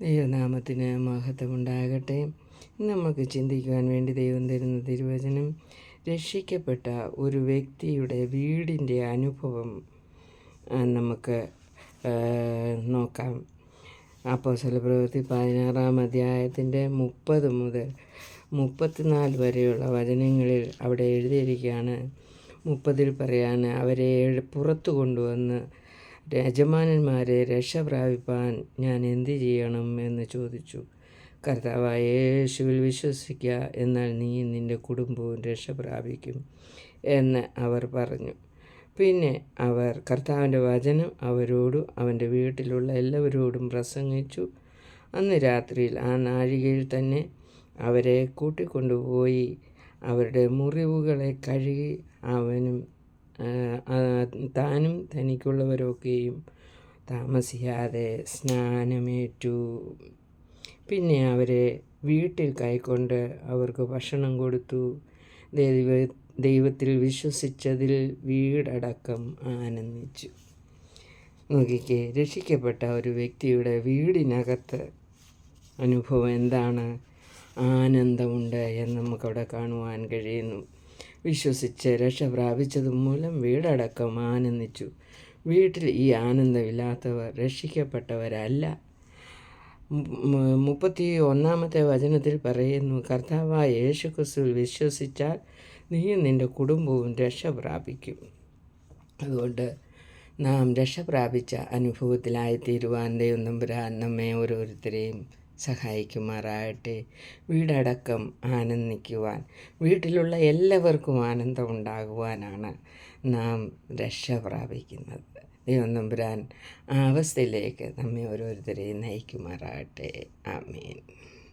ദൈവനാമത്തിന് മഹത്വമുണ്ടാകട്ടെ. നമുക്ക് ചിന്തിക്കുവാൻ വേണ്ടി ദൈവം തരുന്ന തിരുവചനം രക്ഷിക്കപ്പെട്ട ഒരു വ്യക്തിയുടെ വീടിന്റെ അനുഭവം നമുക്ക് നോക്കാം. അപ്പോൾ പ്രവൃത്തി പതിനാറാം അധ്യായത്തിന്റെ മുപ്പത് മുതൽ മുപ്പത്തിനാല് വരെയുള്ള വചനങ്ങളിൽ അവിടെ എഴുതിയിരിക്കുകയാണ്. മുപ്പതിൽ പറയാൻ അവരെ പുറത്തു കൊണ്ടുവന്ന് യജമാനന്മാരെ രക്ഷ പ്രാപിപ്പാൻ ഞാൻ എന്ത് ചെയ്യണം എന്ന് ചോദിച്ചു. കർത്താവായ യേശുവിൽ വിശ്വസിക്കുക എന്നാൽ നീ നിന്റെ കുടുംബവും രക്ഷ പ്രാപിക്കും എന്ന് അവർ പറഞ്ഞു. പിന്നെ അവർ കർത്താവിന്റെ വചനം അവരോടും അവന്റെ വീട്ടിലുള്ള എല്ലാവരോടും പ്രസംഗിച്ചു. അന്ന് രാത്രിയിൽ ആ നാഴികയിൽ തന്നെ അവരെ കൂട്ടിക്കൊണ്ടുപോയി അവരുടെ മുറിവുകളെ കഴുകി അവനും താനും തനിക്കുള്ളവരൊക്കെയും താമസിയാതെ സ്നാനമേറ്റു. പിന്നെ അവരെ വീട്ടിൽ കൈക്കൊണ്ട് അവർക്ക് ഭക്ഷണം കൊടുത്തു. ദൈവ ദൈവത്തിൽ വിശ്വസിച്ചതിൽ വീടടക്കം ആനന്ദിച്ചു. നോക്കിക്കേ രക്ഷിക്കപ്പെട്ട ഒരു വ്യക്തിയുടെ വീടിനകത്ത് അനുഭവം എന്താണ്? ആനന്ദമുണ്ട് എന്ന് നമുക്കവിടെ കാണുവാൻ കഴിയുന്നു. വിശ്വസിച്ച് രക്ഷ പ്രാപിച്ചത് മൂലം വീടടക്കം ആനന്ദിച്ചു. വീട്ടിൽ ഈ ആനന്ദമില്ലാത്തവർ രക്ഷിക്കപ്പെട്ടവരല്ല. മുപ്പത്തി ഒന്നാമത്തെ വചനത്തിൽ പറയുന്നു കർത്താവായ യേശു ക്രിസ്തുവിൽ വിശ്വസിച്ചാൽ നീയും നിന്റെ കുടുംബവും രക്ഷ പ്രാപിക്കും. അതുകൊണ്ട് നാം രക്ഷ പ്രാപിച്ച അനുഭവത്തിലായിത്തീരുവാൻ ദൈവം തമ്പുരാൻ നമ്മെ ഓരോരുത്തരെയും സഹായിക്കുമാറാകട്ടെ. വീടടക്കം ആനന്ദിക്കുവാൻ വീട്ടിലുള്ള എല്ലാവർക്കും ആനന്ദം ഉണ്ടാകുവാനാണ് നാം രക്ഷ പ്രാപിക്കുന്നത്. ദൈവം നമ്പുരാൻ ആ അവസ്ഥയിലേക്ക് നമ്മെ ഓരോരുത്തരെയും നയിക്കുമാറാകട്ടെ. ആമേൻ.